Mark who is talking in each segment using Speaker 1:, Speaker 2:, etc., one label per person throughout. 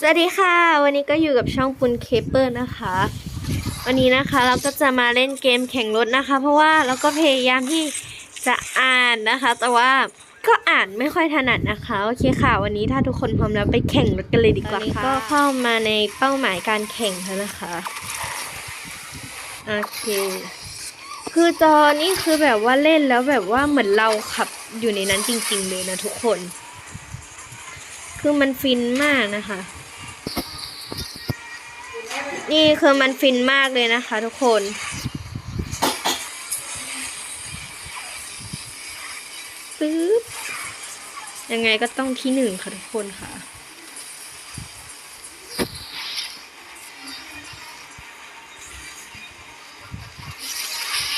Speaker 1: สวัสดีค่ะ วันนี้ก็อยู่กับช่องปุนเคเปอร์นะคะ วันนี้นะคะเราก็จะมาเล่นเกมแข่งรถนะคะ เพราะว่าเราก็พยายามที่จะอ่านนะคะ แต่ว่าก็อ่านไม่ค่อยถนัดนะคะโอเคค่ะ วันนี้ถ้าทุกคนพร้อมแล้วไปแข่งรถกันเลยดีกว่าค่ะก็เข้ามาในเป้าหมายการแข่งแล้วนะคะโอเค คือจอนี่คือแบบว่าเล่นแล้วแบบว่าเหมือนเราขับอยู่ในนั้นจริง ๆ เลยนะทุกคน คือมันฟินมากนะคะ นี่คือมันฟินมากเลยนะคะทุกคน ปึ๊บ ยังไงก็ต้องที่หนึ่งค่ะทุกคนค่ะ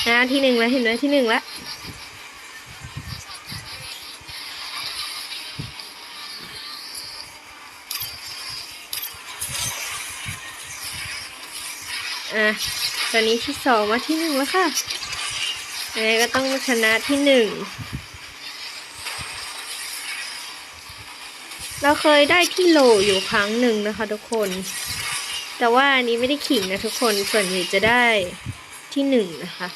Speaker 1: นะที่หนึ่งแล้วเห็นไหมที่หนึ่งแล้ว อะตอนนี้ที่สองมาที่หนึ่งแล้วค่ะยังไงก็ต้องชนะที่หนึ่งเราเคยได้ที่โหลอยู่ครั้งหนึ่งนะคะทุกคน แต่ว่าอันนี้ไม่ได้ขิงนะทุกคนส่วนใหญ่จะได้ที่หนึ่งนะคะ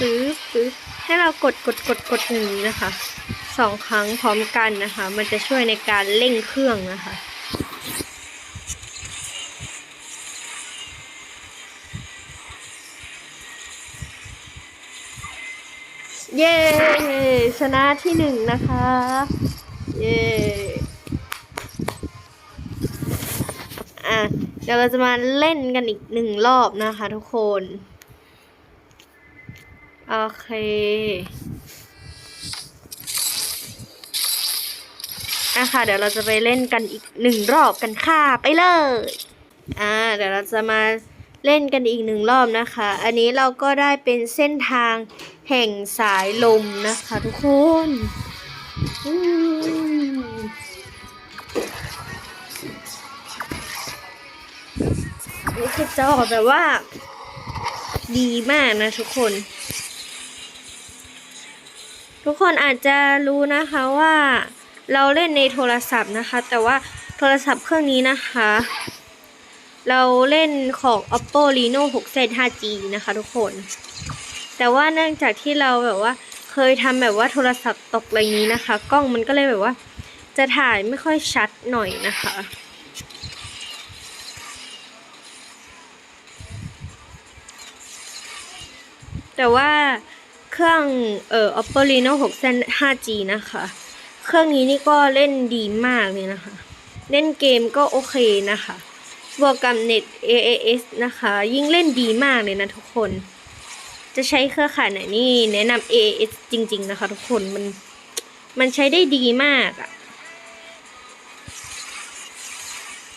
Speaker 1: ปึ๊บปึ๊บให้เรากดกดกดกดอย่างนี้นะคะสองครั้งพร้อมกันนะคะ มันจะช่วยในการเร่งเครื่องนะคะเย้ชนะที่หนึ่งนะคะ เย้อะเดี๋ยวเราจะมาเล่นกันอีกหนึ่งรอบนะคะทุกคน โอเค อะค่ะ เดี๋ยวเราจะไปเล่นกันอีกหนึ่งรอบกันค่ะ ไปเลย อ่า เดี๋ยวเราจะมาเล่นกันอีกหนึ่งรอบนะคะ อันนี้เราก็ได้เป็นเส้นทางแห่งสายลมนะคะทุกคนอืมนี่คือจอแบบว่า ดีมากนะทุกคน ทุกคนอาจจะรู้นะคะว่าเราเล่นในโทรศัพท์นะคะ แต่ว่าโทรศัพท์เครื่องนี้นะคะ เราเล่นของ oppo reno 6 z 5g นะคะทุกคน แต่ว่าเนื่องจากที่เราแบบว่าเคยทำแบบว่าโทรศัพท์ตกอะไรนี้นะคะ กล้องมันก็เลยแบบว่า จะถ่ายไม่ค่อยชัดหน่อยนะคะแต่ว่า เครื่องเอ่อ oppo reno 6 z 5g นะคะ เครื่องนี้นี่ก็เล่นดีมากเลยนะคะ เล่นเกมก็โอเคนะคะ บวกกับเน็ต AAS นะคะ ยิ่งเล่นดีมากเลยนะทุกคน จะใช้เครือข่ายไหนนี่แนะนำ AAS จริง ๆ นะคะ ทุกคนมันมันใช้ได้ดีมากอะ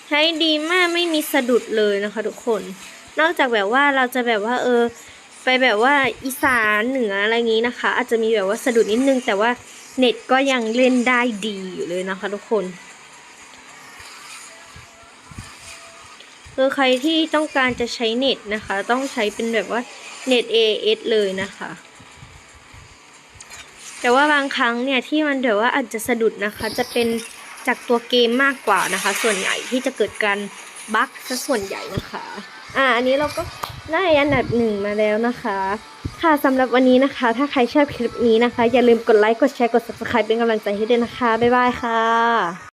Speaker 1: ใช้ดีมากไม่มีสะดุดเลยนะคะ ทุกคน นอกจากแบบว่าเราจะแบบว่าเออ ไปแบบว่าอีสานเหนืออะไรงี้นะคะ อาจจะมีแบบว่าสะดุดนิดนึง แต่ว่าเน็ตก็ยังเล่นได้ดีอยู่เลยนะคะทุกคนคือใครที่ต้องการจะใช้เน็ตนะคะ ต้องใช้เป็นแบบว่าเน็ต AS เลยนะคะ แต่ว่าบางครั้งเนี่ยที่มันแบบว่าอาจจะสะดุดนะคะ จะเป็นจากตัวเกมมากกว่านะคะ ส่วนใหญ่ที่จะเกิดการบั๊กซะส่วนใหญ่นะคะ อ่าอันนี้เราก็ได้อันดับหนึ่งมาแล้วนะคะ ค่ะสำหรับวันนี้นะคะ ถ้าใครชอบคลิปนี้นะคะ อย่าลืมกดไลค์กดแชร์กด subscribe เป็นกำลังใจให้ด้วยนะคะ บ๊ายบายค่ะ